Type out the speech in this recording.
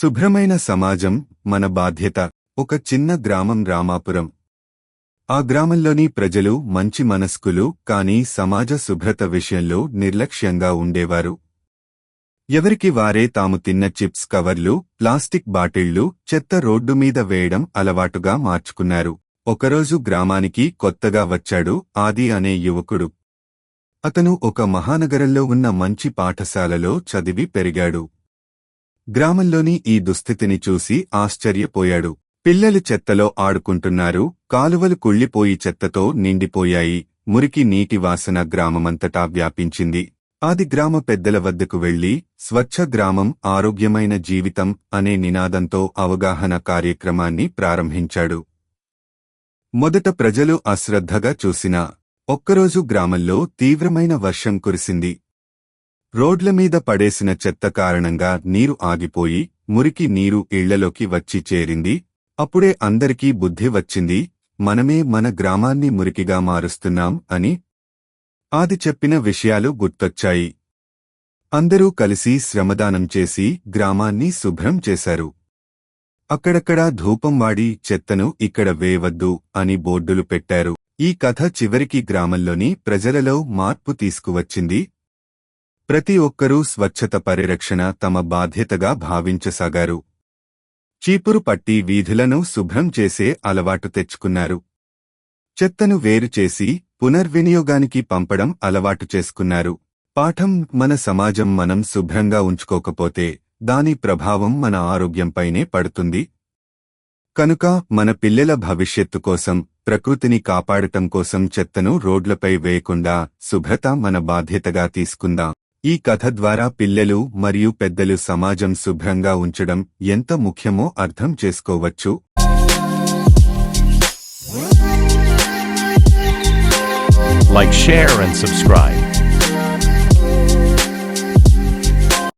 శుభ్రమైన సమాజం మన బాధ్యత ఒక చిన్న గ్రామం రామాపురం. ఆ గ్రామంలోని ప్రజలు మంచి మనస్కులు కాని సమాజ శుభ్రత విషయంలో నిర్లక్ష్యంగా ఉండేవారు. ఎవరికి వారే తాము తిన్న చిప్స్ కవర్లు ప్లాస్టిక్ బాటిళ్ళు చెత్త రోడ్డు మీద వేయడం అలవాటుగా మార్చుకున్నారు. ఒకరోజు గ్రామానికి కొత్తగా వచ్చాడు ఆది అనే యువకుడు. అతను ఒక మహానగరంలో ఉన్న మంచి పాఠశాలలో చదివి పెరిగాడు. గ్రామంలోని ఈ దుస్థితిని చూసి ఆశ్చర్యపోయాడు. పిల్లలు చెత్తలో ఆడుకుంటున్నారు కాలువలు కుళ్ళిపోయి చెత్తతో నిండిపోయాయి. మురికి నీటి వాసన గ్రామమంతటా వ్యాపించింది. ఆది గ్రామ పెద్దల వద్దకు వెళ్ళి స్వచ్ఛ గ్రామం ఆరోగ్యమైన జీవితం అనే నినాదంతో అవగాహన కార్యక్రమాన్ని ప్రారంభించాడు. మొదట ప్రజలు అశ్రద్ధగా చూసినా ఒక్కరోజు గ్రామంలో తీవ్రమైన వర్షం కురిసింది. రోడ్ల మీద పడేసిన చెత్త కారణంగా నీరు ఆగిపోయి మురికి నీరు ఇళ్ళలోకి వచ్చి చేరింది. అప్పుడే అందరికీ బుద్ధి వచ్చింది మనమే మన గ్రామాన్ని మురికిగా మారుస్తున్నాం అని. ఆది చెప్పిన విషయాలు గుర్తొచ్చాయి. అందరూ కలిసి శ్రమదానం చేసి గ్రామాన్ని శుభ్రం చేశారు. అక్కడక్కడా ధూపం వాడి చెత్తను ఇక్కడ వేయవద్దు అని బోర్డులు పెట్టారు. ఈ కథ చివరికి గ్రామంలోని ప్రజలలో మార్పు తీసుకువచ్చింది. ప్రతి ఒక్కరూ స్వచ్ఛత పరిరక్షణ తమ బాధ్యతగా భావించసాగారు. చీపురు పట్టి వీధులను శుభ్రం చేసే అలవాటు తెచ్చుకున్నారు. చెత్తను వేరుచేసి పునర్వినియోగానికి పంపడం అలవాటు చేసుకున్నారు. పాఠం మన సమాజం మనం శుభ్రంగా ఉంచుకోకపోతే దాని ప్రభావం మన ఆరోగ్యంపైనే పడుతుంది. కనుక మన పిల్లల భవిష్యత్తు కోసం ప్రకృతిని కాపాడటం కోసం చెత్తను రోడ్లపై వేయకుండా శుభ్రత మన బాధ్యతగా తీసుకుందాం. ఈ కథ ద్వారా పిల్లలు మరియు పెద్దలు సమాజం శుభ్రంగా ఉంచడం ఎంత ముఖ్యమో అర్థం చేసుకోవచ్చు Like, share, and subscribe.